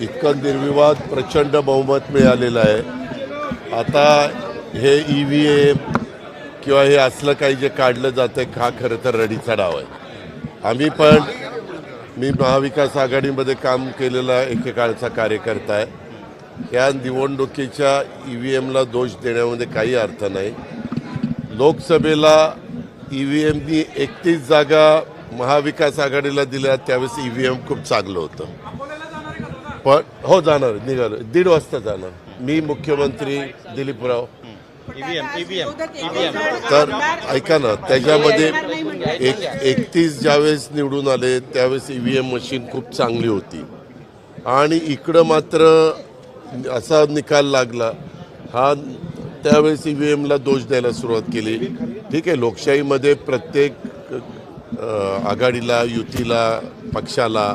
इतकं निर्विवाद प्रचंड बहुमत मिळालेलं आहे. आता हे ई व्ही एम किंवा हे असलं काही जे काढलं जातं हा खरं तर रडीचा डाव आहे. आम्ही पण मी महाविकास आघाडीमध्ये काम केलेला एकेकाळचा कार्यकर्ता आहे. या निवडणुकीच्या ई व्ही एमला दोष देण्यामध्ये काही अर्थ नाही. लोकसभेला ई व्ही एमनी एकतीस जागा महाविकास आघाडीला दिल्या त्यावेळेस ई व्ही एम खूप चांगलं होतं. पण हो जाणार निघालं. दीड वाजता जाणार. मी मुख्यमंत्री दिलीपराव. ईव्हीएम ईव्हीएम ईव्हीएम तर ऐका ना त्याच्यामध्ये एक एकतीस ज्यावेळेस निवडून आले त्यावेळेस ई व्ही एम मशीन खूप चांगली होती. आणि इकडं मात्र असा निकाल लागला. हा त्यावेळेस ई व्ही एमला दोष द्यायला सुरुवात केली. ठीक आहे लोकशाहीमध्ये प्रत्येक आघाडीला युतीला पक्षाला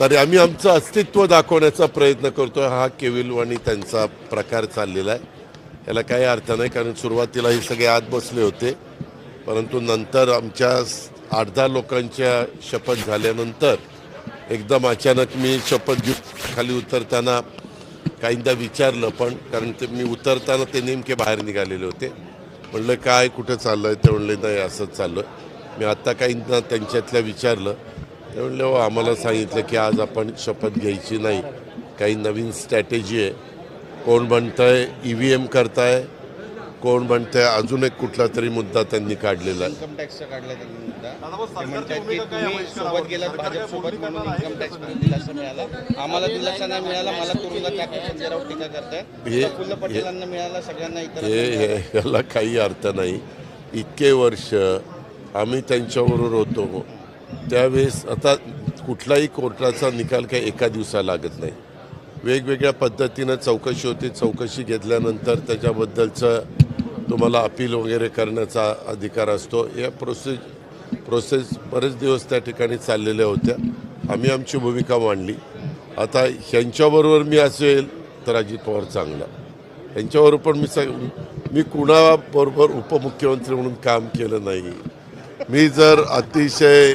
तरी आम्ही आमचं अस्तित्व दाखवण्याचा प्रयत्न करतोय. हा केविलवाणी त्यांचा प्रकार चाललेला आहे. याला काही अर्थ नाही कारण सुरुवातीला हे सगळे आत बसले होते. परंतु नंतर आमच्या आठ दहा लोकांच्या शपथ झाल्यानंतर एकदम अचानक मी शपथ घेऊन खाली उतरताना काहींदा विचारलं पण कारण ते मी उतरताना ते नेमके बाहेर निघालेले होते. म्हणलं काय कुठं चाललं आहे ते म्हणले नाही असंच चाललं मी आत्ता काहींना त्यांच्यातल्या विचारलं. ते म्हणले हो आम्हाला सांगितलं की आज आपण शपथ घ्यायची नाही. काही नवीन स्ट्रॅटेजी आहे. कोण म्हणतंय ई व्ही एम करताय? कोण म्हणतंय अजून एक कुठला तरी मुद्दा त्यांनी काढलेला आहे. इन्कम टॅक्सचा काढला त्यांनी मुद्दा. ते म्हणतात की तुम्ही सोबत गेलात भाजप सोबत म्हणून इन्कम टॅक्समध्ये दिलासा मिळाला. आम्हाला दिलासा नाही मिळाला मला तुरुंगात टाकून संजय राऊत टीका करताय. हे- प्रफुल्ल पटेलांना मिळाला सगळ्यांना इतर हे हे- याला काही अर्थ नाही. इतके वर्ष आम्ही त्यांच्याबरोबर होतो. त्यावेळेस आता कुठलाही कोर्टाचा निकाल काही एका दिवसाला लागत नाही. वेगवेगळ्या पद्धतीनं चौकशी होते. चौकशी घेतल्यानंतर त्याच्याबद्दलचं तुम्हाला अपील वगैरे करण्याचा अधिकार असतो. या प्रोसेस प्रोसेस बरेच दिवस त्या ठिकाणी चाललेल्या होत्या. आम्ही आमची भूमिका मांडली. आता ह्यांच्याबरोबर मी असेल तर अजित पवार चांगला. यांच्यावर पण मी सांग मी कुणाबरोबर उपमुख्यमंत्री म्हणून काम केलं नाही. मी जर अतिशय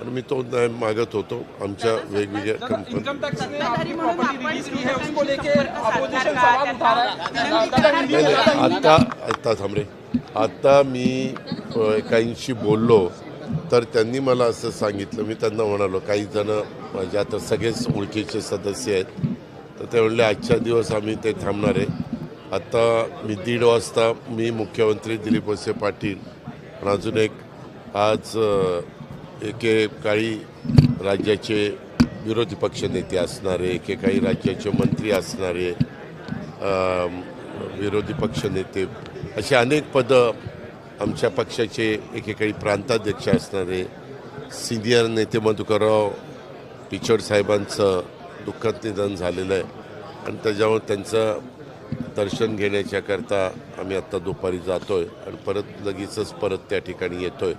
आणि मी तो न्याय मागत होतो. आमच्या वेगवेगळ्या कंपनी इनकम टैक्स ने आपकी प्रॉपर्टी रिलीज की है उसको लेके अपोजिशन सवाल उठा रहा है। दादा नाही, नाही, आता आता थांबरे आता मी काहींशी बोललो तर त्यांनी मला असं सांगितलं. मी त्यांना म्हणालो काही जण माझे आता सगळेच ओळखीचे सदस्य आहेत. तर ते म्हणले आजच्या दिवस आम्ही ते थांबणार आहे. आता मी दीड वाजता मी मुख्यमंत्री दिलीप वळसे पाटील आणि अजून एक आज एकेकाळी राज्याचे विरोधी पक्षनेते असणारे एकेकाळी राज्याचे मंत्री असणारे विरोधी विरोधी पक्षनेते अशी अनेक पदं आमच्या पक्षाचे एकेकाळी प्रांताध्यक्ष असणारे सिनियर नेते मधुकरराव पिचड साहेबांचं दुःखद निधन झालेलं आहे. आणि त्याच्यामुळे त्यांचं दर्शन घेण्याच्याकरता आम्ही आत्ता दुपारी जातो आहे आणि परत लगेचच परत त्या ठिकाणी येतो आहे